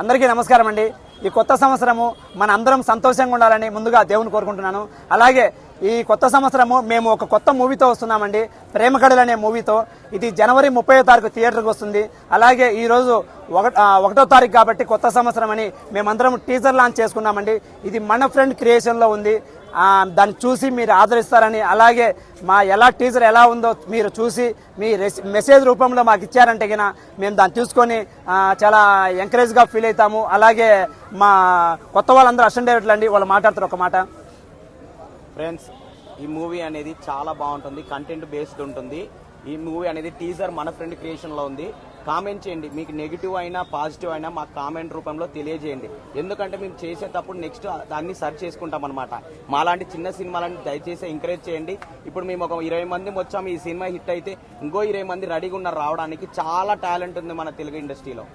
అందరికీ నమస్కారం అండి. ఈ కొత్త సంవత్సరము మన అందరం సంతోషంగా ఉండాలని ముందుగా దేవుని కోరుకుంటున్నాను. అలాగే ఈ కొత్త సంవత్సరము మేము ఒక కొత్త మూవీతో వస్తున్నామండి. ప్రేమకడలు అనే మూవీతో. ఇది జనవరి ముప్పై తారీఖు థియేటర్కి వస్తుంది. అలాగే ఈరోజు ఒక- ఒకటో తారీఖు కాబట్టి కొత్త సంవత్సరం అని మేమందరం టీజర్ లాంచ్ చేసుకున్నామండి. ఇది మన ఫ్రెండ్ క్రియేషన్లో ఉంది. దాన్ని చూసి మీరు ఆదరిస్తారని అలాగే మా ఎలా టీజర్ ఎలా ఉందో మీరు చూసి మీ మెసేజ్ రూపంలో మాకు ఇచ్చారంటే గిన మేము దాన్ని తీసుకొని చాలా ఎంకరేజ్గా ఫీల్ అవుతాము. అలాగే మా కొత్త వాళ్ళందరూ అసెండ్ అండి వాళ్ళు మాట్లాడతారు ఒక మాట. ఫ్రెండ్స్ ఈ మూవీ అనేది చాలా బాగుంటుంది కంటెంట్ బేస్డ్ ఉంటుంది. ఈ మూవీ అనేది టీజర్ మన ఫ్రెండ్ క్రియేషన్లో ఉంది. కామెంట్ చేయండి మీకు నెగిటివ్ అయినా పాజిటివ్ అయినా మాకు కామెంట్ రూపంలో తెలియజేయండి. ఎందుకంటే మేము చేసేటప్పుడు నెక్స్ట్ దాన్ని సర్చ్ చేసుకుంటాం అనమాట మాలాంటి చిన్న సినిమాలని దయచేసి ఎంకరేజ్ చేయండి. ఇప్పుడు మేము ఒక ఇరవై మంది వచ్చాము ఈ సినిమా హిట్ అయితే ఇంకో ఇరవై మంది రెడీగా ఉన్నారు రావడానికి. చాలా టాలెంట్ ఉంది మన తెలుగు ఇండస్ట్రీలో